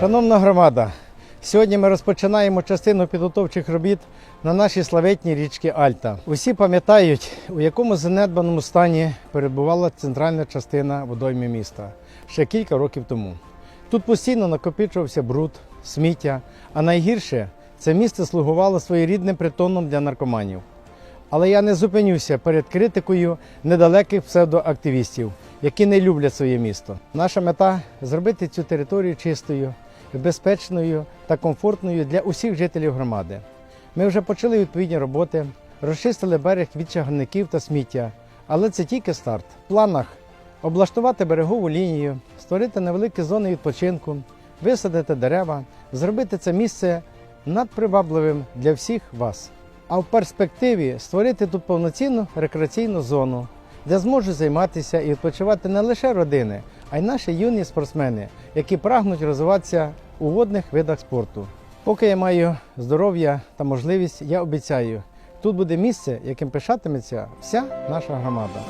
Шановна громада, сьогодні ми розпочинаємо частину підготовчих робіт на нашій славетній річці Альта. Усі пам'ятають, у якому занедбаному стані перебувала центральна частина водойми міста ще кілька років тому. Тут постійно накопичувався бруд, сміття, а найгірше це місце слугувало своєрідним притоном для наркоманів. Але я не зупинюся перед критикою недалеких псевдоактивістів, які не люблять своє місто. Наша мета зробити цю територію чистою, безпечною та комфортною для усіх жителів громади. Ми вже почали відповідні роботи, розчистили берег від чагарників та сміття, але це тільки старт. В планах облаштувати берегову лінію, створити невеликі зони відпочинку, висадити дерева, зробити це місце надпривабливим для всіх вас. А в перспективі створити тут повноцінну рекреаційну зону, де зможуть займатися і відпочивати не лише родини, а й наші юні спортсмени, які прагнуть розвиватися у водних видах спорту. Поки я маю здоров'я та можливість, я обіцяю, тут буде місце, яким пишатиметься вся наша громада.